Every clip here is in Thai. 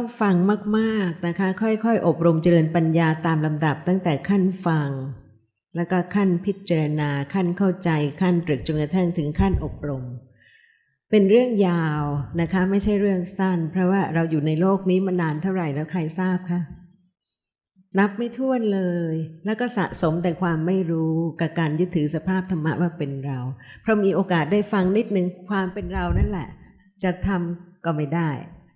ต้องฟังมากๆนะคะ ค่อยๆ อบรมเจริญปัญญาตามลำดับตั้งแต่ขั้นฟัง แล้วก็ขั้นพิจารณาขั้นเข้าใจขั้นตรึกจนกระทั่งถึงขั้นอบรม เป็นเรื่องยาวนะคะ ไม่ใช่เรื่องสั้น เพราะว่าเราอยู่ในโลกนี้มานานเท่าไหร่แล้วใครทราบคะนับไม่ถ้วนเลย แล้วก็สะสมแต่ความไม่รู้กับการยึดถือสภาพธรรมะว่าเป็นเรา เพราะมีโอกาสได้ฟังนิดนึงความเป็นเรานั่นแหละ จะทำก็ไม่ได้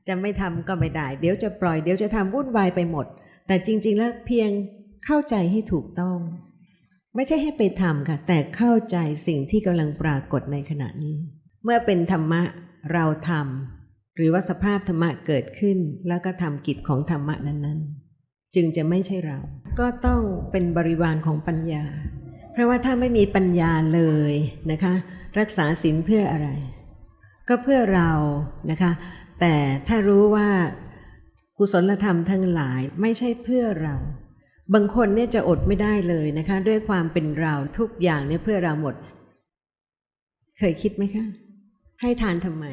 จะไม่ทำก็ไม่ได้ เดี๋ยวจะปล่อยเดี๋ยวจะทำวุ่นวายไปหมด แต่จริง ๆ แล้วเพียงเข้าใจให้ถูกต้อง ไม่ใช่ให้ไปทำค่ะ แต่เข้าใจสิ่งที่กำลังปรากฏในขณะนี้ เมื่อเป็นธรรมะเราทำหรือว่าสภาพธรรมะเกิดขึ้น แล้วก็ทำกิจของธรรมะนั้น ๆ จึงจะไม่ใช่เรา ก็ต้องเป็นบริวารของปัญญา เพราะว่าถ้าไม่มีปัญญาเลยนะคะ รักษาศีลเพื่ออะไร ก็เพื่อเรานะคะ แต่ถ้ารู้ว่ากุศลธรรมทั้งหลายไม่ใช่เพื่อเรา บางคนเนี่ยจะอดไม่ได้เลยนะคะ ด้วยความเป็นเราทุกอย่างเนี่ยเพื่อเราหมด เคยคิดไหมคะ ให้ทานทำไม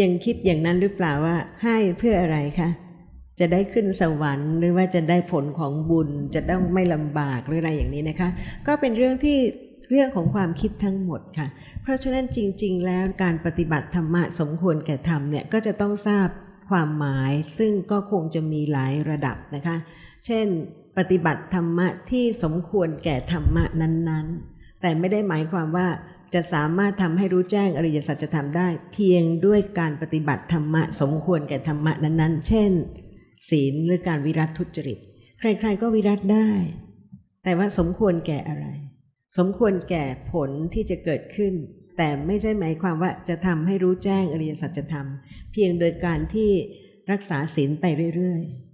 ยังคิดอย่างนั้นหรือเปล่าว่า ให้เพื่ออะไรคะจะได้ขึ้นสวรรค์หรือว่าจะได้ผลของบุญ จะต้องไม่ลำบากหรืออะไรอย่างนี้นะคะ ก็เป็นเรื่องที่ เรื่องของความคิดทั้งหมดค่ะ เพราะฉะนั้นจริง ๆ แล้วการปฏิบัติธรรมะสมควรแก่ธรรมเนี่ยก็จะต้องทราบความหมาย ซึ่งก็คงจะมีหลายระดับนะคะ เช่น ปฏิบัติธรรมะที่สมควรแก่ธรรมะนั้นๆ แต่ไม่ได้หมายความว่าจะสามารถทำให้รู้แจ้งอริยสัจธรรมได้ เพียงด้วยการปฏิบัติธรรมะสมควรแก่ธรรมะนั้นๆ เช่น ศีลหรือการวิรัตทุจริต ใครๆก็วิรัตได้ แต่ว่าสมควรแก่อะไร สมควรแก่ผลที่จะเกิดขึ้น แต่ไม่ใช่หมายความว่าจะทำให้รู้แจ้งอริยสัจธรรม เพียงโดยการที่รักษาศีลไปเรื่อยๆ